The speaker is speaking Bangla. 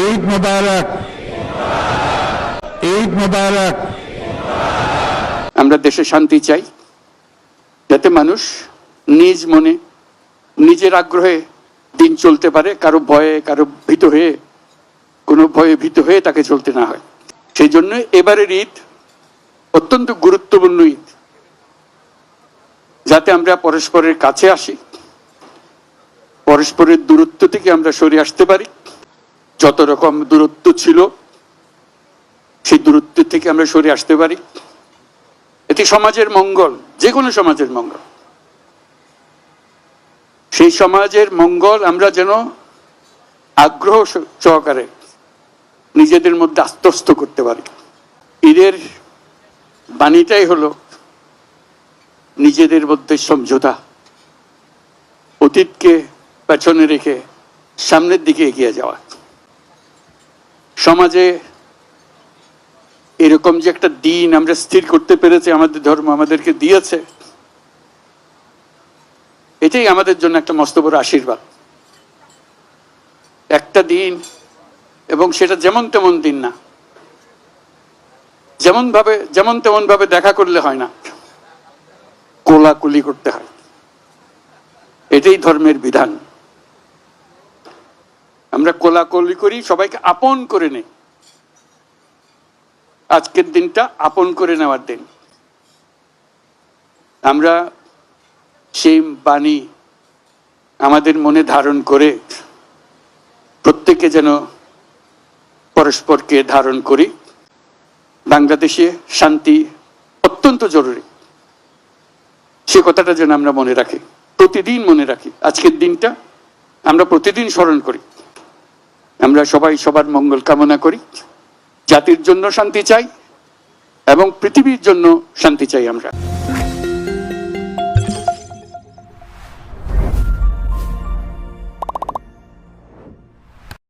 ঈদ মোবারক। ঈদ মোবারক। আমরা দেশে শান্তি চাই, যাতে মানুষ নিজ মনে, নিজের আগ্রহে দিন চলতে পারে, কারও ভয়ে, কারও ভীত হয়ে, কোনো ভয়ে ভীত হয়ে তাকে চলতে না হয়। সেই জন্য এবারের ঈদ অত্যন্ত গুরুত্বপূর্ণ ঈদ। যাতে আমরা পরস্পরের কাছে আসি, পরস্পরের দূরত্ব থেকে আমরা সরে আসতে পারি। যত রকম দূরত্ব ছিল, সেই দূরত্ব থেকে আমরা সরে আসতে পারি। এটি সমাজের মঙ্গল যে কোনো সমাজের মঙ্গল। সেই সমাজের মঙ্গল আমরা যেন আগ্রহ সহকারে নিজেদের মধ্যে আত্মস্থ করতে পারি। ঈদের বাণীটাই হলো নিজেদের মধ্যে সমঝোতা। অতীতকে পেছনে রেখে সামনের দিকে এগিয়ে যাওয়া। সমাজে এরকম যে একটা দিন আমরা স্থির করতে পেরেছি, আমাদের ধর্ম আমাদেরকে দিয়েছে, এটাই আমাদের জন্য একটা মস্ত বড় আশীর্বাদ। একটা দিন, এবং সেটা যেমন তেমন দিন না। যেমন ভাবে যেমন তেমন ভাবে দেখা করলে হয় না। কোলাকুলি করতে হয়। এটাই ধর্মের বিধান। আমরা কোলাকলি করি, সবাইকে আপন করে নেই। আজকের দিনটা আপন করে নেওয়ার দিন। আমরা সেই বাণী আমাদের মনে ধারণ করে, প্রত্যেকে যেন পরস্পরকে ধারণ করি। বাংলাদেশে শান্তি অত্যন্ত জরুরি। সে কথাটা যেন আমরা মনে রাখি, প্রতিদিন মনে রাখি। আজকের দিনটা আমরা প্রতিদিন স্মরণ করি। আমরা সবাই সবার মঙ্গল কামনা করি। জাতির জন্য শান্তি চাই এবং পৃথিবীর জন্য শান্তি চাই আমরা।